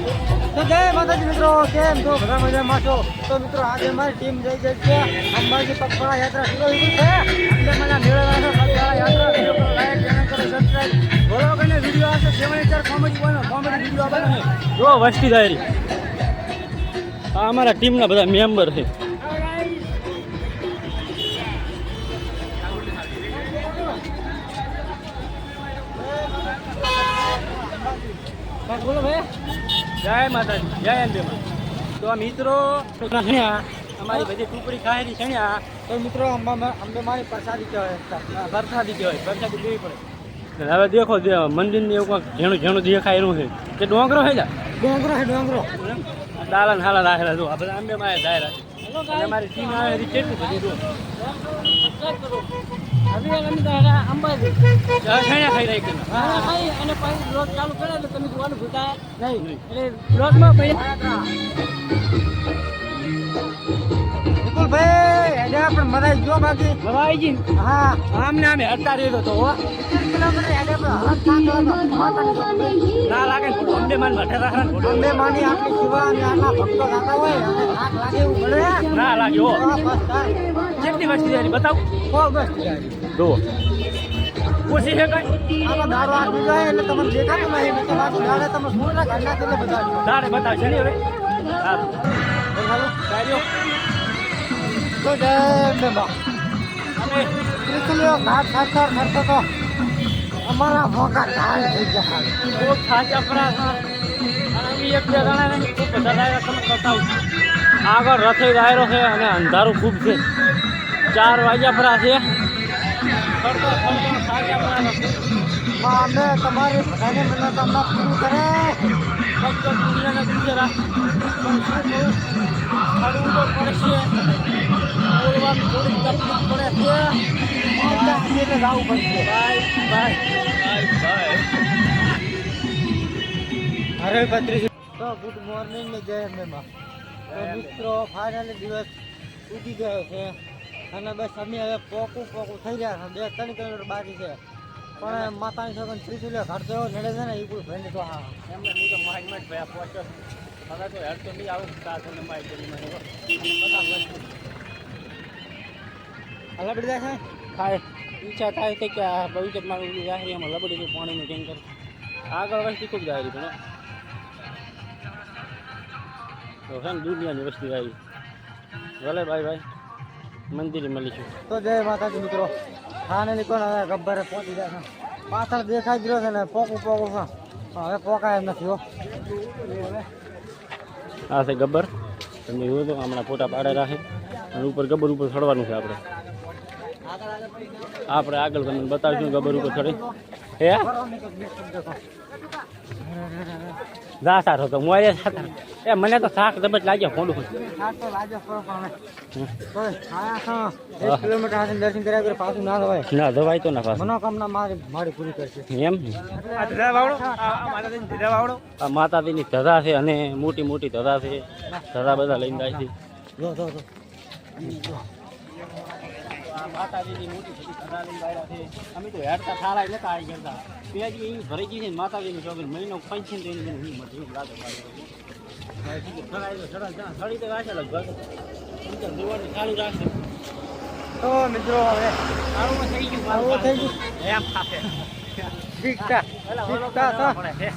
તો જય માતાજી મિત્રો કેમ છો? બધા મજામાં છો? તો મિત્રો આજે અમારી ટીમ જઈ ગઈ છે અંબાજી પગપાળા યાત્રા શરૂ થઈ છે. એટલે મને મેળવવાનો પગપાળા યાત્રા. વીડિયો પર લાઈક ચેનલ કરો સબસ્ક્રાઈબ બોલો કને વીડિયો આવશે સેવન ચાર કોમેડી બનો કોમેડી વીડિયો બનો જો વસ્તી ડાયરી આ અમારા ટીમના બધા મેમ્બર છે. બોલો ભાઈ. જય માતાજી જય અંબે તો આ મિત્રો છણ્યા અમારી બધી ટુકડી ખાયેલી છણ્યા તો મિત્રો અંબે મારી પ્રસાદી કહેવાય. પ્રસાદી કહેવાય. પ્રસાદી પીવી પડે. હવે દેખો મંદિર મંદિરની એવું કંઈક ઝેણું ઝેણું દેખાય એવું છે. કે ડોંગરો છે ડોંગરો છે ડોંગરો. દાલન હાલા રાખેલા જો આપણે અંબે માં દાયરા અમારી ટીમ આવે કેટલું બધી જો. અંબાજી છણ્યા ખાઈ રહી કે ભાઈ અને પછી બ્લોગ ચાલુ કરે તો તમે જોવાનું ભૂલતા નહીં. એટલે બ્લોગમાં ભાઈ આજે પણ મરાઈ જો બાકી. હા. આમે હટતા રહ્યો તો હો. આપણે ના લાગે અંબે માં માની આટલી શિવા અને આટલા ભક્તો થતા હોય અને થાક લાગે એવું મળે ના લાગે હો. કેટલી બતાવ. સો. જો દાડો આ બીજો એટલે તમને દેખાતું નહીં નહીં તો બાકી દાડે તમે એટલે તારે બતાવશે ને હવે. સારું કાર્યો તો જય અંબેમાં. અને ત્રિશુલીઓ ઘાટ સાચા કરતો તો અમારા મોકા ઢાળ થઈ ગયા. બહુ ખાચા ફરા અને એક બે જણા ને ખૂબ ડાયરા તમે બતાવું આગળ રથે ડાયરો છે અને અંધારું ખૂબ છે. ચાર વાગ્યા ફરા છે. અમે તમારી બધાની મનોકામના પૂરું કરે ફક્ત દુનિયાના ગુજરા પણ શું તો પડશે. અરે તો ગુડ મોર્નિંગ ને જય મેમા. તો મિત્રો ફાઇનલી દિવસ ઉગી ગયો છે અને બસ અમે હવે પોકું પોકું થઈ રહ્યા છે. બે ત્રણ કિલોમીટર બાકી છે. પણ માતાની છોકન ત્રિશુલીઓ ઘાટ તો એવો નડે છે ને એ કોઈ ભાઈ તો હા. એમને હું તો માઇકમાં ભાઈ પહોંચ્યો હવે તો હેડ તો નહીં આવું તમને માહિત કરી મને અલબડી જાય થાય ઈચ્છા થાય છે કે આ મારું ઓલું જાહેર એમાં લબડીનું પાણીનું ટેન્કર. આગળ વસ્તી ખૂબ જાહેરી પણ તો છે ને દુનિયાની વસ્તી આવી. ભલે ભાઈ ભાઈ મંદિરે મળીશું. તો જય માતાજી મિત્રો. ફાઇનલી કોણ હવે ગબ્બરે પહોંચી જાય પાછળ દેખાઈ ગયો છે ને પોકું પોકું છે. હવે પોકાય એમ નથી હો. આ છે ગબ્બર. તમે જોયું તો હમણાં ફોટા પાડે રાખે અને ઉપર ગબ્બર ઉપર ચડવાનું છે આપણે. આપણે આગળ તમને બતાવીશું ગબર ઉપર ચડી. હે? જા સારો તો એ, મને તો શાક જબત લાગ્યો વગર પાછું ના, ધવાય તો ના પાસ મનોકામના મારી મારી એમ માતાજીની ધજા છે અને મોટી મોટી ધજા છે. ધજા બધા લઈને જાય છે. માતાજીની મોટી બધી છે. અમે તો હેડતા થાળા નતા આવી ગયા પેજી એવી ભરાઈ ગઈ છે માતાજીની ચોકર મહિનો પંચી ને તેની મને હિંમત લાગે તો મિત્રો હવે થઈ ગયું થઈ ગયું. શીખતા શીખતા.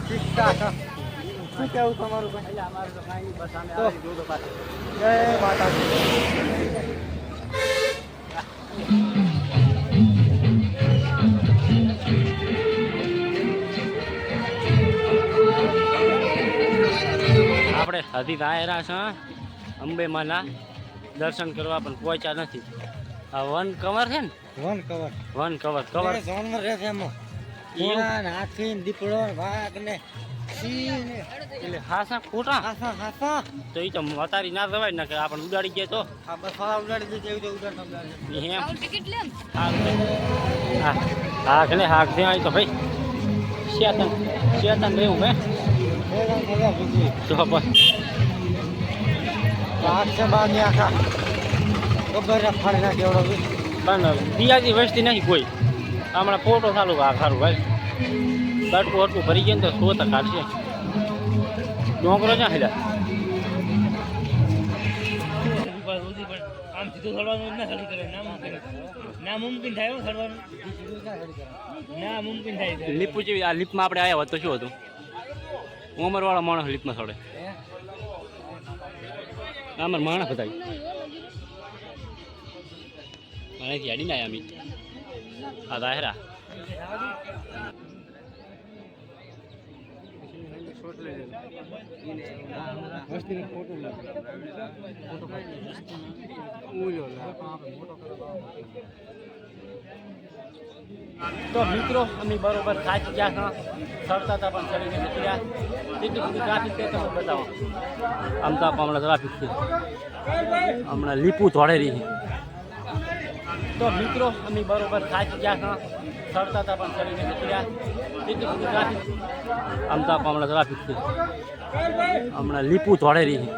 શીખતા શું કેવું તમારું જય એટલે અમારે તો કાંઈ નહીં, બસ આમે તો. આવી જોજો પાછું. જય માતાજી આપણે હજી આયરા છે અંબે માના દર્શન કરવા પણ પહોંચ્યા નથી. આ વન કવર છે ને? One cover. One cover. Cover. ઝોનમાં રહે છે એમાં. હાથી દીપડો વાઘ ને એટલે હાસા ખોટા હાસા હાસા તો એ તો અતારી ના જવાય ને કે આપણે ઉડાડી ગયા તો? આ બસ વાળા ઉડાડી દે હા હા. કે હાક છે અહીં તો ભાઈ. શેતન શેતન રહેવું મેં તો બસ. વાઘ છે બારની આખા ફાડી નાખે એવડો પણ દિયાજી વસ્તી નહીં કોઈ. હમણાં ફોટો ચાલુ આ ખારું ભાઈ તડકું હટકું ભરી ગયા ને તો સોતા કાઢશે ડોંગરો ક્યાં હેલા આમ સીધું થડવાનું ના થડી કરે. ના મુમકિન ના મુમકિન થાય ના મુમકિન થાય છે. લીપ જેવી આ લીપમાં આપણે આવ્યા હોત તો શું હતું? ઉંમરવાળા માણસ લીપમાં ચડે અમાર માણસ હતા. અહીંથી ના આવ્યા મી આ દાહેરા તો મિત્રો, અમે બરોબર થાકી ગયા હતા. સરતા હતા પણ ચડીને નીકળ્યા કેટલી બધી ટ્રાફિક છે તમે બતાવો. આમ તો હમણાં ટ્રાફિક છે હમણાં લીપુ ધોળે રહી. તો મિત્રો, અમે બરોબર થાકી ગયા સરતા હતા પણ કેટલી બધી ટ્રાફિક આમ તો હમણાં ટ્રાફિક છે. હમણાં લીપું ધોળે રહી.